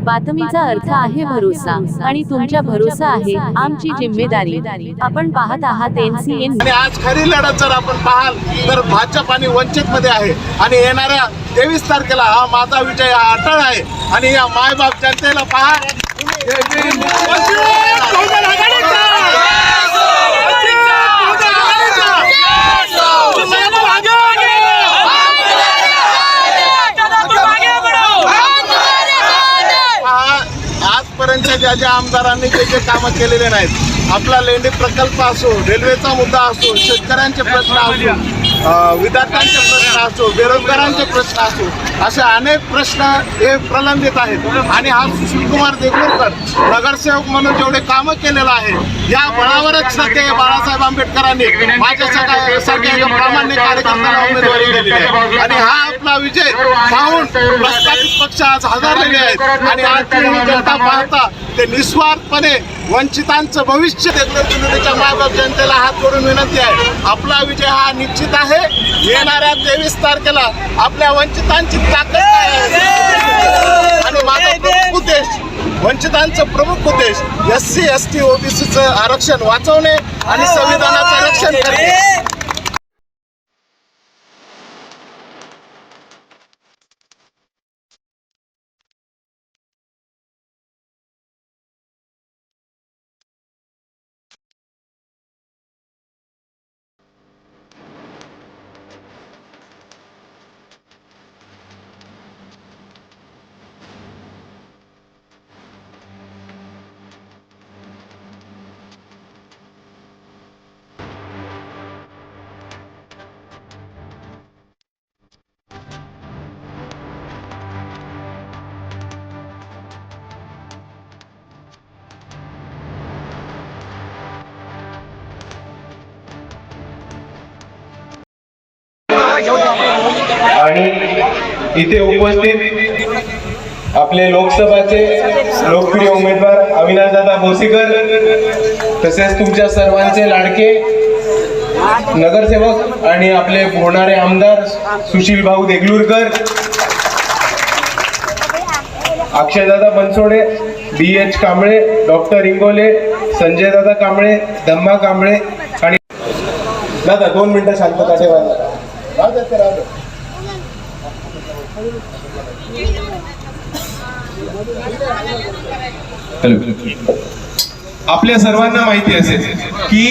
बातमीचा अर्थ आहे भरोसा आणि तुमच्या भरोसा आहे आमची जिम्मेदारी आपण पाहत आहात एनसीएन आज खरी लढत जर आपण पाहाल तर भाजप आणि वंचित मध्ये आहे आणि येणाऱ्या तेवीस तारखेला हा माझा विजय हा अटळ आहे आणि या मायबाप जनतेला हे! पहा, आजपर्यंतच्या ज्या ज्या आमदारांनी जे जे कामं केलेले नाहीत आपला लेंडी प्रकल्प असो रेल्वेचा मुद्दा असो शेतकऱ्यांचे प्रश्न असो विद्यार्थ्यांचे प्रश्न असो बेरोजगारांचे प्रश्न असो असे अनेक प्रश्न हे प्रलंबित आहेत. आणि हा सुशीलकुमार देगलूरकर नगरसेवक म्हणून जेवढे कामं केलेलं आहे या बळावरच सध्या बाळासाहेब आंबेडकरांनी माझ्या सगळ्या सारख्या एका प्रामाणिक कार्यकर्त्याला उमेदवारी दिलेली आहे. आणि हा आपला विजय पाहून प्रस्थापित पक्ष आज हजारलेले आहेत. आणि आज जनता पाहता ते निस्वार्थपणे वंचितांचं भविष्य देगलूरच्या मायबाप जनतेला हात जोडून विनंती आहे आपला विजय हा निश्चित आहे येणाऱ्या तेवीस तारखेला आपल्या वंचितांची ताकद आणि माझा प्रमुख उद्देश वंचितांचं प्रमुख उद्देश एस सी एस टी ओबीसीचं आरक्षण वाचवणे आणि संविधानाचं रक्षण करणे इथे उपस्थित आपले लोकसभाचे लोकप्रिय उमेदवार अविनाशदादा भोसीकर तसेच तुमच्या सर्वांचे लाडके नगरसेवक आणि आपले होणारे आमदार सुशील भाऊ Deglurkar अक्षयदादा Bansode B H Kamble doctor Ingole संजयदादा Kamble Dhamma Kamble आणि दादा दोन मिनिटं शांतता ठेवायला आपल्या सर्वांना माहिती असेल की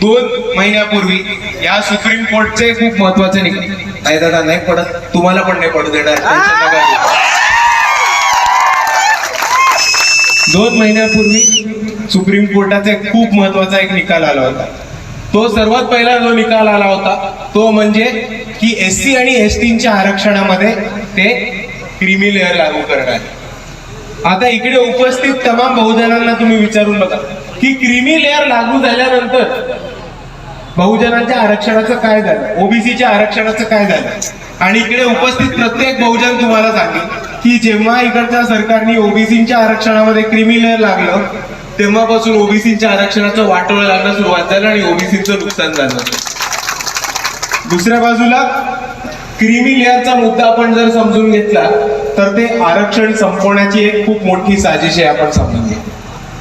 दोन महिन्यापूर्वी या सुप्रीम कोर्टचे खूप महत्त्वाचे नाही दादा नाही पडत. तुम्हाला पण नाही पडू देणार. दोन महिन्यापूर्वी सुप्रीम कोर्टाचा खूप महत्त्वाचा एक निकाल आला होता. तो सर्वात पहिला जो निकाल आला होता तो म्हणजे की एस सी आणि एस टीच्या आरक्षणामध्ये ते क्रिमी लेअर लागू करणार आता इकडे उपस्थित तमाम बहुजनांना तुम्ही विचारून बघा की क्रिमी लेअर लागू झाल्यानंतर बहुजनांच्या आरक्षणाचं काय झालं? ओबीसीच्या आरक्षणाचं काय झालं? आणि इकडे उपस्थित प्रत्येक बहुजन तुम्हाला सांगेल की जेव्हा इकडच्या सरकारने ओबीसीच्या आरक्षणामध्ये क्रिमी लेअर लागलं तेव्हापासून ओबीसीच्या आरक्षणाचं वाटोळं लागणं सुरुवात झालं आणि ओबीसीचं नुकसान झालं. दुसऱ्या बाजूला क्रिमी लेअरचा मुद्दा आपण जर समजून घेतला तर ते आरक्षण संपवण्याची एक खूप मोठी साजिश आहे आपण समजून घ्या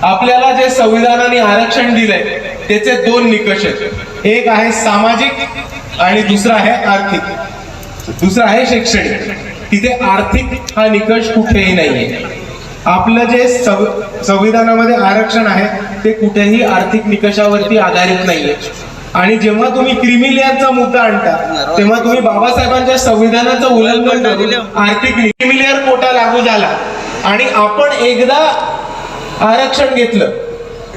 आपल्याला जे संविधानाने आरक्षण दिलंय त्याचे दोन निकष आहेत. एक आहे सामाजिक आणि दुसरा आहे आर्थिक. दुसरा आहे शैक्षणिक. तिथे आर्थिक हा निकष कुठेही नाहीये. आपलं जे संव- संविधानामध्ये आरक्षण आहे ते कुठेही आर्थिक निकषावरती आधारित नाहीये. आणि जेव्हा तुम्ही क्रिमी लेअरचा मुद्दा आणता तेव्हा तुम्ही बाबासाहेबांच्या संविधानाचं उल्लंघन करून आर्थिक क्रिमी लेअर कोटा लागू झाला. आणि आपण एकदा आरक्षण घेतलं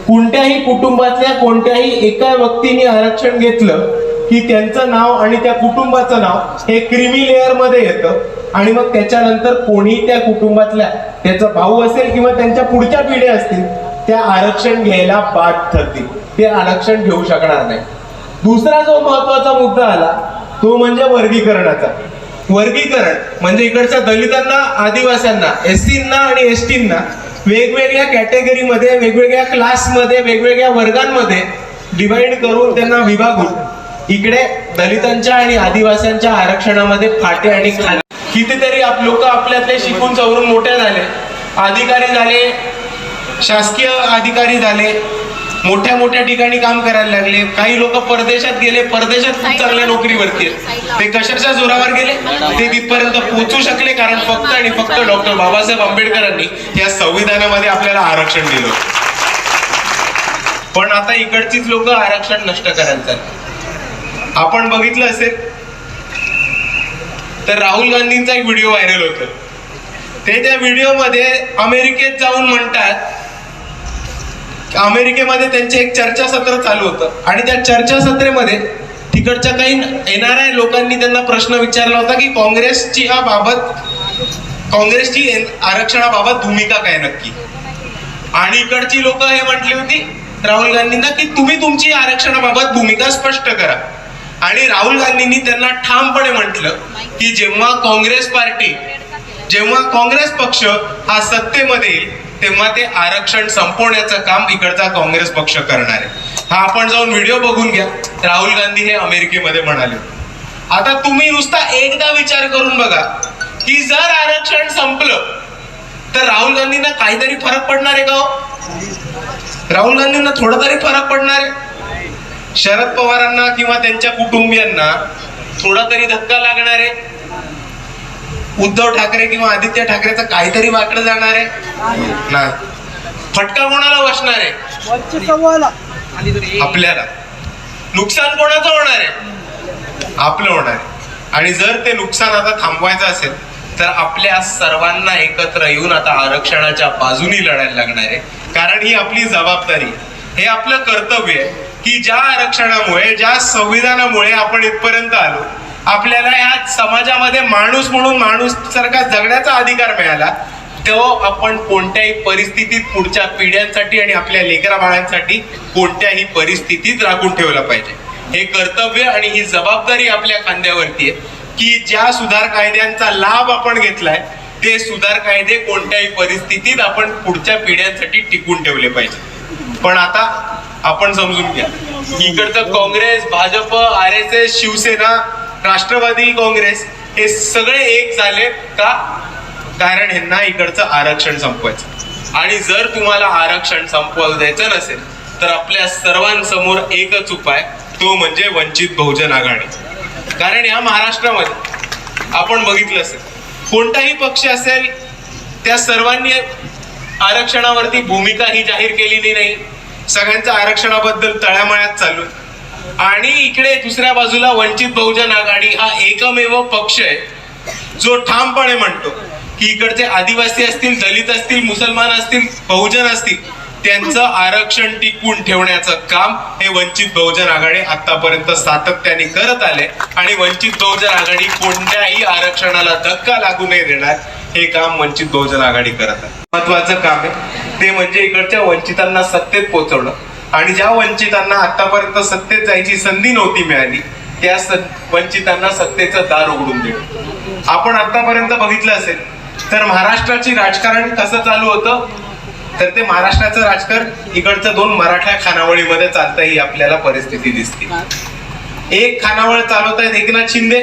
कोणत्याही कुटुंबातल्या कोणत्याही एका व्यक्तीने आरक्षण घेतलं की त्यांचं नाव आणि त्या कुटुंबाचं नाव हे क्रिमी लेअरमध्ये येतं. आणि मग त्याच्यानंतर कोणी त्या कुटुंबातल्या त्याचा भाऊ असेल किंवा त्यांच्या पुढच्या पिढ्या असतील त्या आरक्षण घ्यायला बाद ठरतील. ते आरक्षण घेऊ शकणार नाही. दुसरा जो महत्त्वाचा मुद्दा आला तो म्हणजे वर्गीकरणाचा. वर्गीकरण म्हणजे इकडच्या दलितांना आदिवासींना एससींना आणि एसटींना वेगवेगळ्या कॅटेगरीमध्ये वेगवेगळ्या क्लासमध्ये वेगवेगळ्या वर्गांमध्ये डिवाइड करून त्यांना विभागून इकडे दलितांच्या आणि आदिवासींच्या आरक्षणामध्ये फाटे आणि खाली कितीतरी आप लोक आपल्यातले शिकून चवरून मोठे झाले. अधिकारी झाले शासकीय अधिकारी झाले मोठ्या मोठ्या ठिकाणी काम करायला लागले. काही लोक परदेशात गेले परदेशात खूप चांगल्या नोकरीवरती. ते कशाच्या जोरावर गेले? ते तिथपर्यंत पोहोचू शकले कारण फक्त आणि फक्त डॉक्टर बाबासाहेब आंबेडकरांनी या संविधानामध्ये आपल्याला आरक्षण दिलं. पण आता इकडचीच लोक आरक्षण नष्ट करायला चालले. आपण बघितलं असेल तर राहुल गांधींचा एक व्हिडिओ व्हायरल होतो. ते त्या व्हिडिओमध्ये अमेरिकेत जाऊन म्हणतात अमेरिकेमध्ये त्यांचे एक चर्चासत्र चालू होतं. आणि त्या चर्चासत्रेमध्ये तिकडच्या काही येणाऱ्या आय लोकांनी त्यांना प्रश्न विचारला होता की काँग्रेसची या बाबत काँग्रेसची आरक्षणाबाबत भूमिका काय नक्की? आणि इकडची लोक हे म्हटली होती राहुल गांधींना की तुम्ही तुमची आरक्षणाबाबत भूमिका स्पष्ट करा. आणि राहुल गांधींनी त्यांना ठामपणे म्हटलं की जेव्हा काँग्रेस पार्टी जेव्हा काँग्रेस पक्ष हा सत्तेमध्ये येईल तेव्हा ते आरक्षण संपवण्याचं काम इकडचा काँग्रेस पक्ष करणार आहे. हा आपण जाऊन व्हिडिओ बघून घ्या. राहुल गांधी हे अमेरिकेमध्ये म्हणाले आता तुम्ही नुसता एकदा विचार करून बघा की जर आरक्षण संपलं तर राहुल गांधींना काहीतरी फरक पडणार आहे का हो? राहुल गांधींना थोडा तरी फरक पडणार आहे. शरद पवारांना किंवा त्यांच्या कुटुंबियांना थोडा तरी धक्का लागणार आहे. उद्धव ठाकरे किंवा आदित्य ठाकरेचं काहीतरी वाकडं जाणार आहे. नाही. फटका कोणाला बसणार आहे? आपल्याला. नुकसान कोणाचं होणार आहे? आपलं होणार आहे. आणि जर ते नुकसान आता थांबवायचं असेल तर आपल्या सर्वांना एकत्र येऊन आता आरक्षणाच्या बाजूनी लढायला लागणार आहे. कारण ही आपली जबाबदारी. हे आपलं कर्तव्य आहे. की ज्या आरक्षणामुळे ज्या संविधानामुळे आपण इथपर्यंत आलो आपल्याला ह्या समाजामध्ये माणूस म्हणून माणूस सारखा जगण्याचा अधिकार मिळाला तो आपण कोणत्याही परिस्थितीत पुढच्या पिढ्यांसाठी आणि आपल्या लेकरा बाळांसाठी कोणत्याही परिस्थितीत राखून ठेवला पाहिजे. हे कर्तव्य आणि ही जबाबदारी आपल्या खांद्यावरती आहे की ज्या सुधार कायद्यांचा लाभ आपण घेतलाय ते सुधार कायदे कोणत्याही परिस्थितीत आपण पुढच्या पिढ्यांसाठी टिकून ठेवले पाहिजे. पण आता आपण समजून घ्या. इकडचं Congress Bhajap R S S Shivsena Rashtrawadi Congress हे सगळे एक झाले का? कारण ह्यांना इकडचं आरक्षण संपवायचं. आणि जर तुम्हाला आरक्षण संपवायला द्यायचं नसेल तर आपल्या सर्वांसमोर एकच उपाय तो म्हणजे वंचित बहुजन आघाडी. कारण या महाराष्ट्रामध्ये आपण बघितलं असेल कोणताही पक्ष असेल त्या सर्वांनी आरक्षणावरती भूमिका ही जाहीर केलेली नाही. सगळ्यांचं आरक्षणाबद्दल तळ्यामळ्यात चालू. आणि इकडे दुसऱ्या बाजूला वंचित बहुजन आघाडी हा एकमेव पक्ष आहे. जो ठामपणे म्हणतो की इकडचे आदिवासी असतील दलित असतील मुसलमान असतील बहुजन असतील त्यांचं आरक्षण टिकवून ठेवण्याचं काम हे वंचित बहुजन आघाडी आतापर्यंत सातत्याने करत आले. आणि वंचित बहुजन आघाडी कोणत्याही आरक्षणाला धक्का लागू नाही देणार हे काम वंचित बहुजन आघाडी करत आहे. महत्वाचं काम आहे. ते म्हणजे इकडच्या वंचितांना सत्तेत पोहोचवणं. आणि ज्या वंचितांना आतापर्यंत सत्तेत जायची संधी नव्हती मिळाली त्या वंचितांना सत्तेचं दार उघडून देणं. आपण आतापर्यंत बघितलं असेल तर महाराष्ट्राची राजकारण कसं चालू होतं? तर ते महाराष्ट्राचं राजकारण इकडचं दोन मराठा खानावळीमध्ये चालतं ही आपल्याला परिस्थिती दिसते. एक खानावळ चालवतायत एकनाथ शिंदे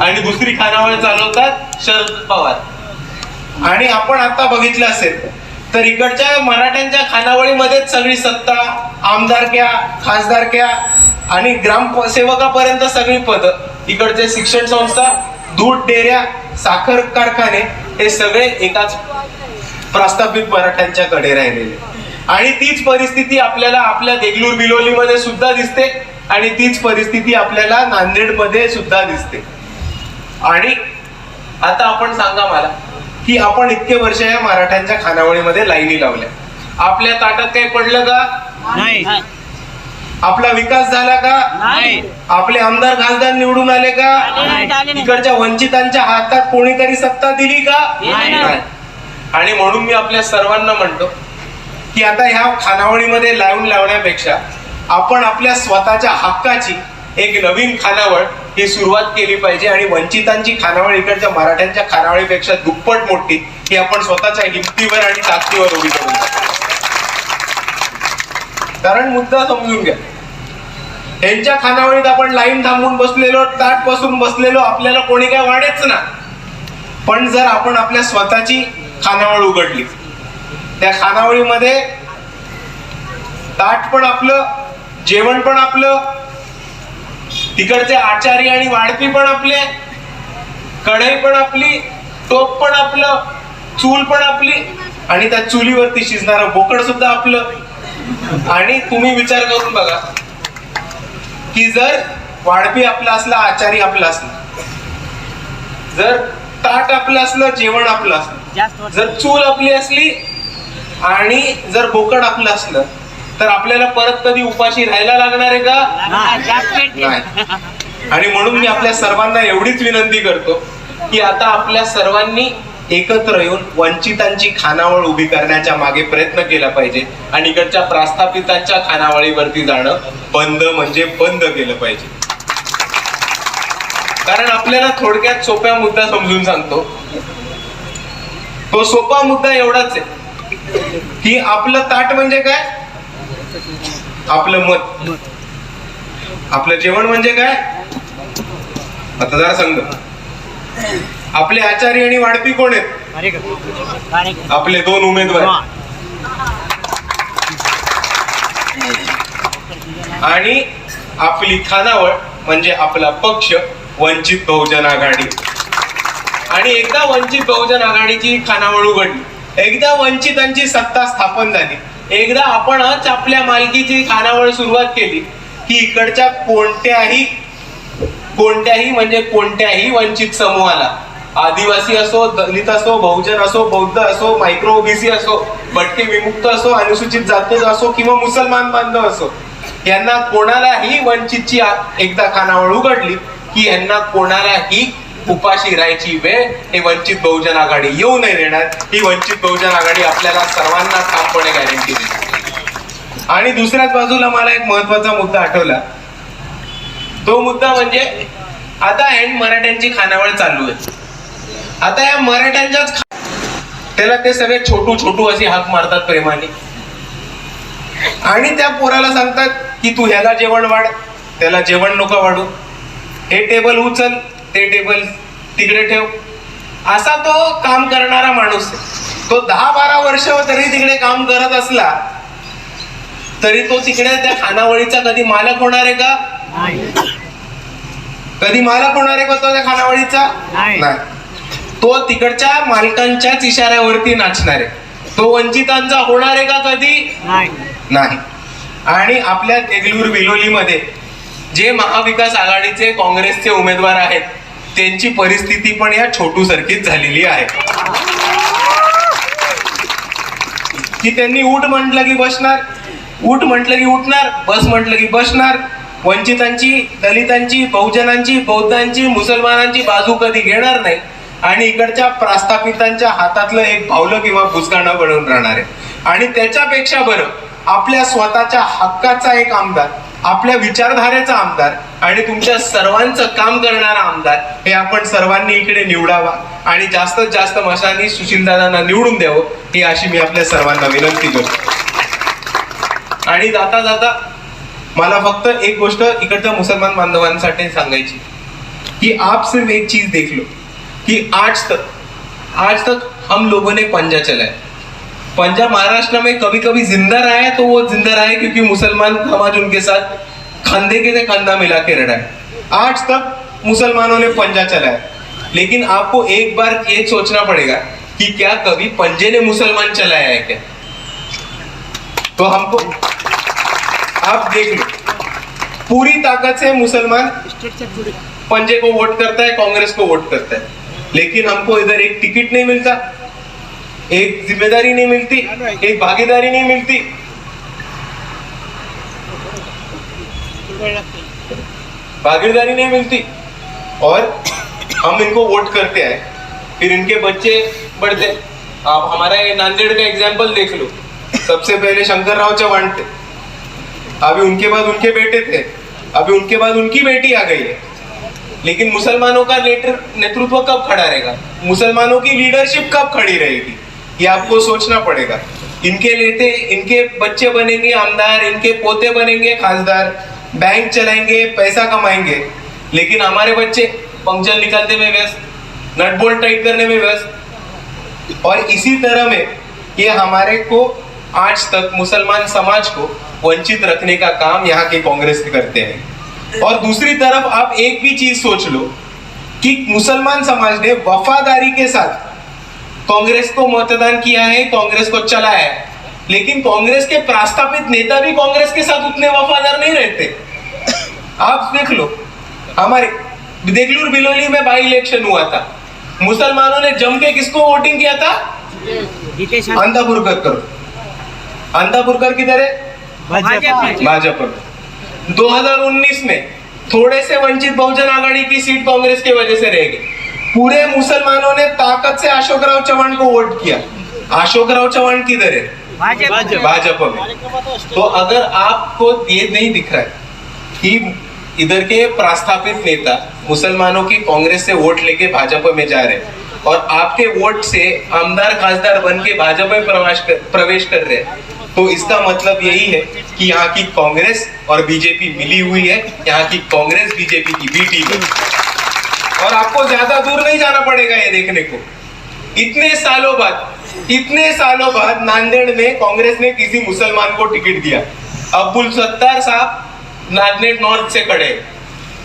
आणि दुसरी खानावळ चालवतात शरद पवार. आणि आपण आता बघितलं असेल तर इकडच्या मराठ्यांच्या खानावळीमध्येच सगळी सत्ता आमदारक्या खासदारक्या आणि ग्रामसेवकापर्यंत सगळी पद इकडचे शिक्षण संस्था दूध डेऱ्या साखर कारखाने हे सगळे एकाच प्रस्थापित मराठ्यांच्याकडे राहिलेले. आणि तीच परिस्थिती आपल्याला आपल्या देगलूर बिलोलीमध्ये सुद्धा दिसते आणि तीच परिस्थिती आपल्याला नांदेडमध्ये सुद्धा दिसते. आणि आता आपण सांगा मला की आपण इतके वर्ष या मराठ्यांच्या खानावळीमध्ये लाईनी लावल्या. आपल्या ताटात काही पडलं का? नाही. आपला विकास झाला का? नाही. आपले आमदार खासदार निवडून आले का. इकडच्या वंचितांच्या हातात कोणीतरी सत्ता दिली का. आणि म्हणून मी आपल्या सर्वांना म्हणतो की आता ह्या खानावळीमध्ये लावून लावण्यापेक्षा आपण आपल्या स्वतःच्या हक्काची एक नवीन खानावळ ही सुरुवात केली पाहिजे आणि वंचितांची खानावळ इकडच्या मराठ्यांच्या खानावळीपेक्षा दुप्पट मोठी ही आपण स्वतःच्या हिमतीवर आणि ताकदीवर उभी करू कारण मुद्दा समजून घ्या. त्यांच्या खानावळीत आपण लाईन थांबून बसलेलो ताट बसून बसलेलो आपल्याला कोणी काय वाढेच ना. पण जर आपण आपल्या स्वतःची खानावळ उघडली त्या खानावळीमध्ये ताट पण आपलं जेवण पण आपलं तिकडचे आचारी आणि वाढपी पण आपले कढई पण आपली टोप पण आपलं चूल पण आपली आणि त्या चुलीवरती शिजणारं बोकड सुद्धा आपलं. आणि तुम्ही विचार करून बघा की जर वाढपी आपला असला आचारी आपला असला जर ताट आपलं असलं जेवण आपलं असलं जर चूल आपली असली आणि जर बोकड आपलं असलं तर आपल्याला परत कधी उपाशी राहायला लागणार आहे का? आणि म्हणून मी आपल्या सर्वांना एवढीच विनंती करतो की आता आपल्या सर्वांनी एकत्र येऊन वंचितांची खानावळ उभी करण्याच्या मागे प्रयत्न केला पाहिजे आणि इकडच्या प्रस्थापितांच्या खानावळीवरती जाणं बंद म्हणजे बंद केलं पाहिजे. कारण आपल्याला थोडक्यात सोप्या मुद्दा समजून सांगतो. तो सोपा मुद्दा एवढाच आहे की आपलं ताट म्हणजे काय? आपलं मत. आपलं जेवण म्हणजे काय? मतदार संघ आपले आचार्य आणि वाढपी कोण आहेत? आपले दोन उमेदवार. आणि आपली खानावळ म्हणजे आपला पक्ष वंचित बहुजन आघाडी. आणि एकदा वंचित बहुजन आघाडीची खानावळ उघडली एकदा वंचितांची सत्ता स्थापन झाली एकदा आपणच आपल्या मालकीची खानावळ सुरुवात केली की इकडच्या कोणत्याही कोणत्याही म्हणजे कोणत्याही वंचित समूहाला आदिवासी असो दलित असो बहुजन असो बौद्ध असो मायक्रो ओबीसी असो भटके विमुक्त असो अनुसूचित जाती असो किंवा मुसलमान बांधव असो यांना कोणालाही वंचितची एकदा खानावळ उघडली की यांना कोणालाही उपाशी राहायची वेळ हे वंचित बहुजन आघाडी येऊ नाही देणार. ही वंचित बहुजन आघाडी आपल्याला सर्वांना ठामपणे गॅरंटी देते आणि दुसऱ्याच बाजूला मला एक महत्त्वाचा मुद्दा आठवला. तो मुद्दा म्हणजे आता एंड मराठ्यांची खानावळ चालू आहे. आता या मराठ्यांच्याच त्याला ते सगळे छोटू छोटू अशी हाक मारतात प्रेमाने. आणि त्या पोराला सांगतात की तू ह्याला जेवण वाढ त्याला जेवण नको वाढू. हे टेबल उचल. ते टेबल तिकडे ठेव. असा तो काम करणारा माणूस आहे. तो दहा बारा वर्ष तरी तिकडे काम करत असला तरी तो तिकडे त्या खानावळीचा कधी मालक होणार आहे का? कधी मालक होणार आहे का तो त्या खानावळीचा? नाही. तो तिकडच्या मालकांच्याच इशाऱ्यावरती नाचणार आहे. तो वंचितांचा होणार आहे का कधी? नाही. आणि आपल्या देगलूर विलोलीमध्ये जे महाविकास आघाडीचे काँग्रेसचे उमेदवार आहेत त्यांची परिस्थिती पण या छोटू सारखीच झालेली आहे. की त्यांनी उठ म्हटलं की बसणार उठ म्हटलं की उठणार बस म्हटलं की बसणार. वंचितांची दलितांची बहुजनांची बौद्धांची मुसलमानांची बाजू कधी घेणार नाही. आणि इकडच्या प्रास्थापितांच्या हातातलं एक भावलं किंवा भुसकाणं बनवून राहणार आहे. आणि त्याच्यापेक्षा बरं आपल्या स्वतःच्या हक्काचा एक आमदार आपल्या विचारधारेचा आमदार आणि तुमच्या सर्वांचं काम करणारा आमदार हे आपण सर्वांनी इकडे निवडावा आणि जास्तीत जास्त मशांनी सुशीलदादांना निवडून द्यावं ही अशी मी आपल्या सर्वांना विनंती करतो. आणि जाता जाता मला फक्त एक गोष्ट इकडच्या मुसलमान बांधवांसाठी सांगायची कि आप सिर्फ एक चीज देख लो कि आज तक आज तक हम लोगों ने पंजा चलाया. पंजा महाराष्ट्र में कभी कभी ज़िंदा रहा है तो वो ज़िंदा रहा है क्योंकि मुसलमान समाज उनके साथ कंधे के कंधा मिला के रहा है। आज तक मुसलमानों ने पंजा चलाया। लेकिन आपको एक बार ये सोचना पड़ेगा कि क्या कभी पंजे ने मुसलमान चलाया है क्या? तो हमको, आप देख लो। पूरी ताकत से मुसलमान पंजे को वोट करता है, कांग्रेस को वोट करता है। लेकिन हमको इधर एक टिकट नहीं मिलता। एक ज़िम्मेदारी नहीं मिलती, एक भागीदारी नहीं मिलती। भागीदारी नहीं मिलती। और हम इनको वोट करते हैं, फिर इनके बच्चे बढ़ते आप हमारा ये नांदेड़ का एग्ज़ाम्पल देख लो। सबसे पहले शंकर राव चौहान थे। अभी उनके बाद उनके बेटे थे। अभी उनके बाद उनकी बेटी आ गई है। लेकिन मुसलमानों का नेतृ- नेतृत्व कब खड़ा रहेगा? मुसलमानों की लीडरशिप कब खड़ी रहेगी? ये आपको सोचना पड़ेगा। इनके लेते, इनके बच्चे बनेंगे आमदार, इनके पोते बनेंगे खासदार, बैंक चलाएँगे, पैसा कमाएँगे। लेकिन हमारे बच्चे पंक्चर निकालने में व्यस्त, नट बोल्ट टाइट करने में व्यस्त। और इसी तरह में ये हमारे को आज तक मुसलमान समाज को वंचित रखने का काम यहाँ के कांग्रेस करते हैं। और दूसरी तरफ़ आप एक भी चीज़ सोच लो कि मुसलमान समाज ने वफादारी के साथ कांग्रेस को मतदान किया है कांग्रेस को चला है। लेकिन कांग्रेस के प्रस्तापित नेता भी कांग्रेस के साथ उतने वफादार नहीं रहते। आप देख लो हमारे देगलूर बिलोली में बाई इलेक्शन हुआ था। मुसलमानों ने जम के किसको वोटिंग किया था? अंधापुरकर करो अंधापुरकर किधर है? भाजपा। 2019 में थोड़े से वंचित बहुजन आघाड़ी की सीट कांग्रेस की वजह से रह गई। पूरे मुसलमानों ने ताकत से अशोक राव चौहान को वोट किया। अशोक राव चौहान किधर है? भाजपा। में। तो अगर आपको ये नहीं दिख रहा है कि इधर के प्रस्तापित नेता मुसलमानों की कांग्रेस से वोट लेके भाजपा में जा रहे हैं और आपके वोट से आमदार खासदार बन के भाजपा में प्रवेश कर, प्रवेश कर रहे हैं तो इसका मतलब यही है कि यहाँ की कांग्रेस और बीजेपी मिली हुई है यहाँ की कांग्रेस बीजेपी की बी टीम है। और आपको ज्यादा दूर नहीं जाना पड़ेगा ये देखने को। इतने सालों बाद इतने सालों बाद नांदेड़ में कांग्रेस ने किसी मुसलमान को टिकट दिया। अब्दुल सत्तार साहब नांदेड़ नॉर्थ से खड़े। हैं।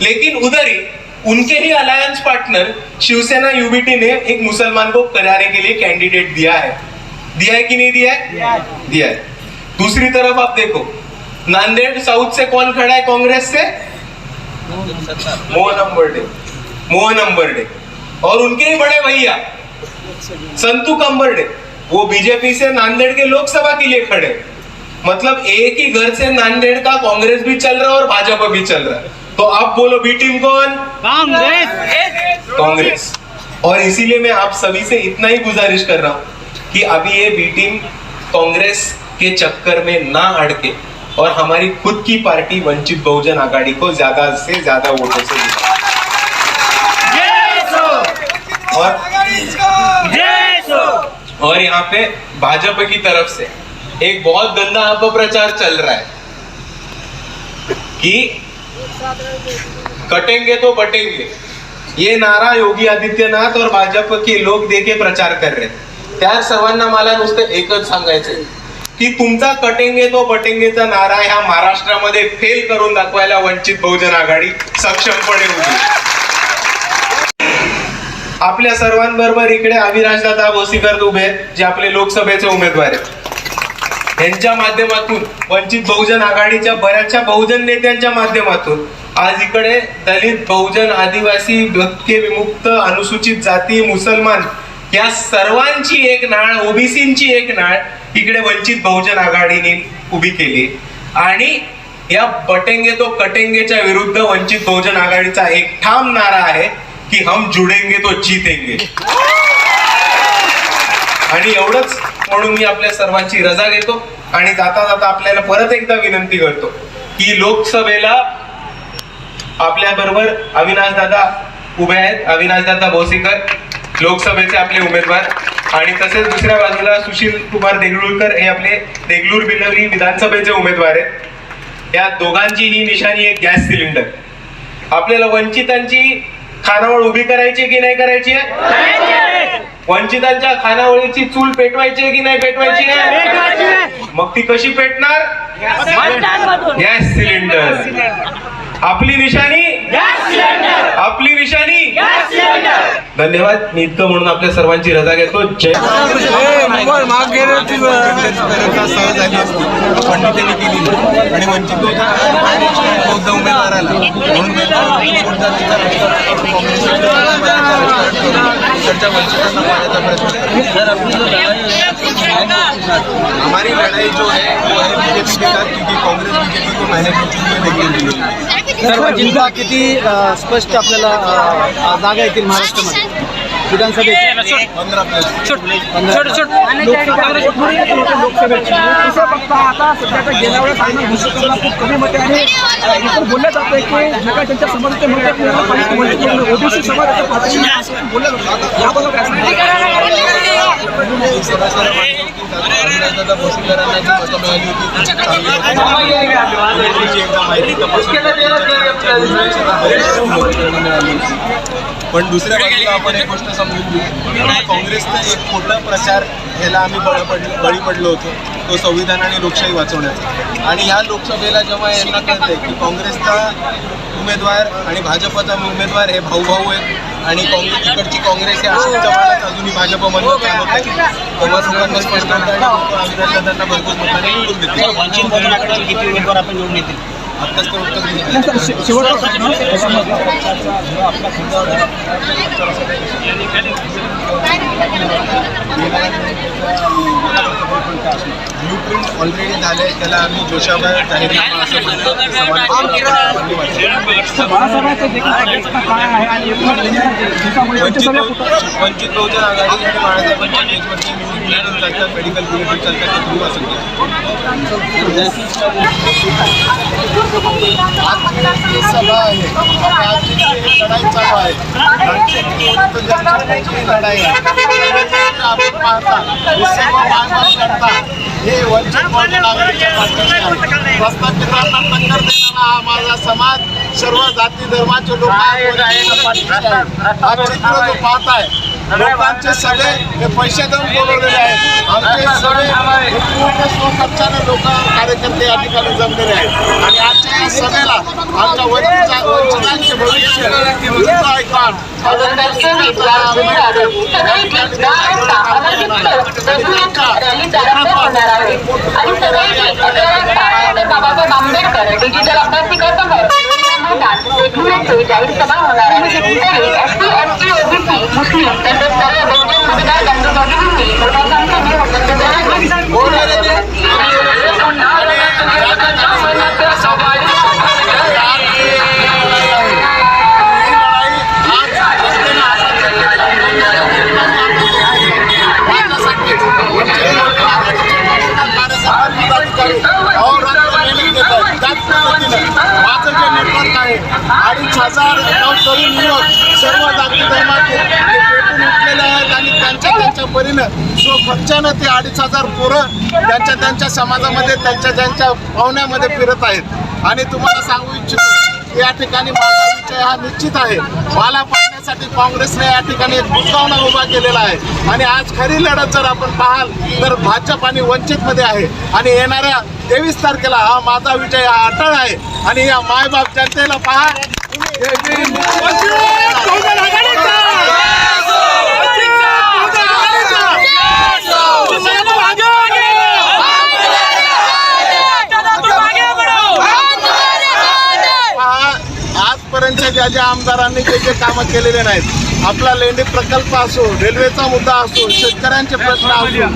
लेकिन उधर ही उनके ही अलायंस पार्टनर शिवसेना यूबीटी ने एक मुसलमान को कराने के लिए कैंडिडेट दिया है। दिया है कि नहीं दिया है? दिया है। दूसरी तरफ आप देखो नांदेड़ साउथ से कौन खड़ा है कांग्रेस से? मोहन अंबरडे। मोहन अंबरडे और उनके ही बड़े भैया संतू कंबरडे वो बीजेपी से नांदेड़ के लोकसभा के लिए खड़े। मतलब एक ही घर से नांदेड़ का कांग्रेस भी चल रहा है और भाजपा भी चल रहा है। तो आप बोलो बी टीम कौन? कांग्रेस। कांग्रेस। और इसीलिए मैं आप सभी से इतना ही गुजारिश कर रहा हूँ कि अभी ये बी टीम कांग्रेस के चक्कर में ना अड़के और हमारी खुद की पार्टी वंचित बहुजन आघाड़ी को ज़्यादा से ज़्यादा वोटों से जिताए। और यहाँ पे भाजपा की तरफ से एक बहुत गंदा अपप्रचार चल रहा है कि कटेंगे तो बटेंगे। ये नारा योगी आदित्यनाथ और भाजप के लोक देखे प्रचार कर रहे त्या सर्वांना मला नुसतं एकच सांगायचंय की तुमचा कटेंगे तो बटेंगेचा नारा ह्या महाराष्ट्रामध्ये फेल करून दाखवायला वंचित बहुजन आघाडी सक्षमपणे उभी आपल्या सर्वांबरोबर इकडे अविनाशदादा भोसीकर उभे आहेत जे आपले लोकसभेचे उमेदवार आहेत. यांच्या माध्यमातून वंचित बहुजन आघाडीच्या बऱ्याचशा बहुजन नेत्यांच्या माध्यमातून आज इकडे दलित बहुजन आदिवासी भटके विमुक्त अनुसूचित जाती मुसलमान या सर्वांची एक नाळ ओबीसींची एक नाळ इकडे वंचित बहुजन आघाडीने उभी केली आणि या बटेंगे तो कटेंगेच्या विरुद्ध वंचित बहुजन आघाडीचा एक ठाम नारा आहे. की हम जुडेंगे तो जीतेंगे. आणि एवढंच म्हणून मी आपल्या सर्वांची रजा घेतो आणि जाता जाता आपल्याला परत एकदा विनंती करतो की लोकसभेला आपल्या बरोबर अविनाश दादा उभे आहेत. अविनाश दादा भोसेकर लोकसभेचे आपले उमेदवार. आणि तसेच दुसऱ्या बाजूला सुशील कुमार देगलूरकर हे आपले देगलूर बिलवरी विधानसभेचे उमेदवार आहेत. या दोघांची ही निशाणी एक गॅस सिलेंडर. आपल्याला वंचितांची खानावळ उभी करायची की नाही करायची? आहे वंचितांच्या खानावळीची चूल पेटवायची की नाही पेटवायची? आहे मग ती कशी पेटणार? गॅस सिलेंडर आपली निशाणी? आपली निशाणी धन्यवाद मी इतकं म्हणून आपल्या सर्वांची रजा घेतो जय पंडितांनी केली नाही. आणि वंचित बौद्ध उमेदवाराला. हमारी लड़ाई जो है वो है बीजेपी के साथ क्योंकि कांग्रेस बीजेपी को मैंने कुछ चीजें देखने मिली जिल्हा किती स्पष्ट आपल्याला जागा येतील महाराष्ट्रामध्ये? विधानसभेची. पंधरा प्लस. लोकसभेची. कसं बघता आता सध्याच्या गेल्या वेळेस आम्ही घोषित खूप कमी मते आणि इतर बोललं जातं की जे काही त्यांच्या मते ओबीसी समाजाच्या पातळीवर असं बोललं माहिती मिळाली पण दुसऱ्या बाजूला आपण एक गोष्ट समजून घेऊ. काँग्रेसचा एक खोटा प्रचार ह्याला आम्ही बळ पडलो बळी पडलो होतो. तो संविधान आणि लोकशाही वाचवण्याचा. आणि ह्या लोकसभेला जेव्हा यांना कळतंय की काँग्रेसचा उमेदवार आणि भाजपचा उमेदवार हे भाऊ भाऊ आहेत आणि काँग्रेस इकडची काँग्रेस हे अशोक चव्हाणच अजूनही भाजपमध्ये काम होत आहे तेव्हा लोकांना स्पष्ट होतं भरपूर मताने निवडून देतील वंचित किती उमेदवार आपण निवडून येतील? आत्ताच तर उत्तर दिलं नाही, सर, शे- शेवटचा प्रश्न ब्लू प्रिंट ऑलरेडी झालंय त्याला आम्ही जोशाबाई जाहीरनामा असं म्हणतो ते समाजपत्रामध्ये वाचलं. सर, बाळासाहेबांचं देखील सगळ्यांचं काय आहे आणि एकूण येणाऱ्या दिवसामध्ये त्यांचे वंचित सगळे बहु- कुठं वंचित बहुजन आघाडी आणि बाळासाहेबांच्या केजवरती न्यूज बुलेटिन चालतात मेडिकल बुलेटिन चालतात ते तुम्ही वाचून घ्या आजची सभा आहे आजची लढाई चालू आहे आजची जनतेची लढाई आहे आपण पाहता हे हे वंचित आहे प्रस्थापितांना टक्कर देणारा हा माझा समाज सर्व जाती धर्माचे लोक आज वंचितच्या पाठीशी आहेत. हा चित्र जो पाहताय लोकांचे सगळे हे पैसे देऊन बोलवलेले आहेत. आमचे सगळे हे पूर्ण स्वखर्चाने लोक कार्यकर्ते या ठिकाणी जमलेले आहेत. आणि आजच्या या सभेला आमच्या वंचितच्या वंचितांचे भविष्य ऐकॉन आंबेडकर डिजिटल अभ्यासिका समोर जाहीर सभा होणार आहे तरी एसटी एसटी ओबीसी मुस्लिम तसेच सर्व बहुजन मतदार बंधू भगिनींनी मोठ्या संख्येने उपस्थित अडीच हजार पोरं त्यांच्या त्यांच्या समाजामध्ये त्यांच्या त्यांच्या पाहुण्यामध्ये फिरत आहेत. आणि तुम्हाला सांगू इच्छितो या ठिकाणी माझा विषय हा निश्चित आहे. मला पाहण्यासाठी काँग्रेसने या ठिकाणी एक बुजगावणा उभा केलेला आहे. आणि आज खरी लढत जर आपण पाहाल तर भाजप आणि वंचितमध्ये आहे. आणि येणाऱ्या तेवीस तारखेला हा माझा विजय हा अटळ आहे. आणि या मायबाप जनतेला पहा, खासदारांनी जे जे कामं केलेले नाहीत आपला लेंडी प्रकल्प असो रेल्वेचा मुद्दा असो शेतकऱ्यांचे प्रश्न असो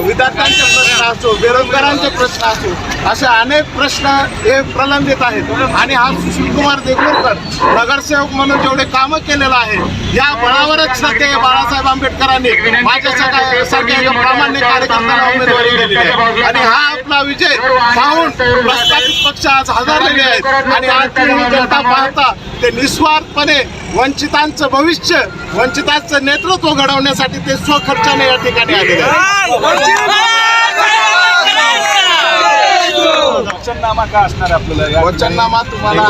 विद्यार्थ्यांचे प्रश्न असो बेरोजगारांचे प्रश्न असो असे अनेक प्रश्न हे प्रलंबित आहेत. आणि हा सुशीलकुमार देगलूरकर नगरसेवक म्हणून जेवढे कामं केलेलं आहे या बळावरच सध्या बाळासाहेब आंबेडकरांनी माझ्या सगळ्या एका प्रामाणिक कार्यकर्त्याला उमेदवारी दिली आहे. आणि हा आपला विजय पाहून प्रस्थापित पक्ष आज हजारलेले आहेत. आणि आज जनता पाहता ते निस्वार्थपणे वंचितांचं भविष्य वंचितांचं नेतृत्व घडवण्यासाठी ते स्वखर्चाने या ठिकाणी आलेले वचननामा का असणार आहे आपल्याला? या वचननामा तुम्हाला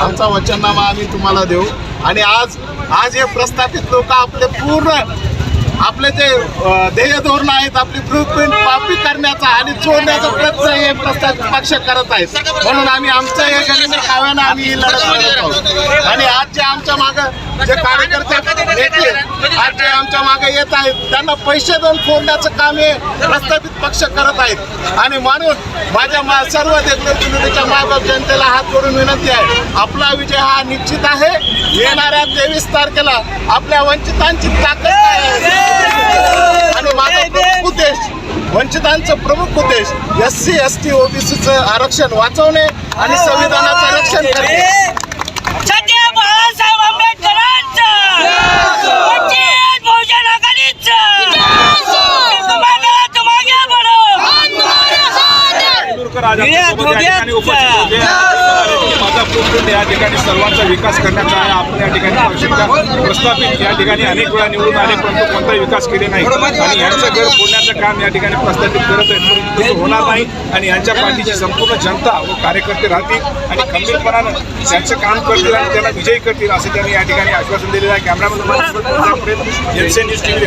आमचा वचननामा आम्ही तुम्हाला देऊ. आणि आज आज हे प्रस्थापित लोक आपले पूर्ण आपले जे ध्येय धोरण आहेत आपली ब्लूप्रिंट कॉपी करण्याचा आणि चोरण्याचा प्रयत्न हे प्रस्थापित पक्ष करत आहेत. म्हणून आम्ही आमचं हे गणित काव्यानं आम्ही ही लढत करत आहोत. आणि आज जे आमच्या मागं जे कार्यकर्ते नेते आज जे आमच्या मागे येत आहेत त्यांना पैसे देऊन फोडण्याचं काम हे प्रस्थापित पक्ष करत आहेत. आणि म्हणून माझ्या मा सर्व देखरेखीच्या मागं जनतेला हात जोडून विनंती आहे. आपला विजय हा निश्चित आहे. येणाऱ्या तेवीस तारखेला आपल्या वंचितांची ताकद काय आहे? आणि माझा प्रमुख उद्देश वंचितांचा प्रमुख उद्देश एस सी एस टी ओबीसीचं आरक्षण वाचवणे आणि संविधानाचं रक्षण करणे. बाळासाहेब आंबेडकरांचं. वंचित बहुजन आघाडीचं तुम्हाला तुम्हाला बडो तेंडुलकर आज. माझा प्रूफ या ठिकाणी सर्वांचा विकास करण्याचा आहे आपण या ठिकाणी प्रस्थापित. या ठिकाणी अनेक वेळा निवडून आले परंतु कोणताही विकास केले नाही. आणि यांचं घर फोडण्याचं काम या ठिकाणी प्रस्थापित करत तसं होणार नाही. आणि यांच्या पाठीची संपूर्ण जनता व कार्यकर्ते राहतील आणि खंबीरपणानं त्यांचं काम करतील आणि त्यांना विजयी करतील असं त्यांनी या ठिकाणी आश्वासन दिलेलं आहे. Cameraman NCN news TV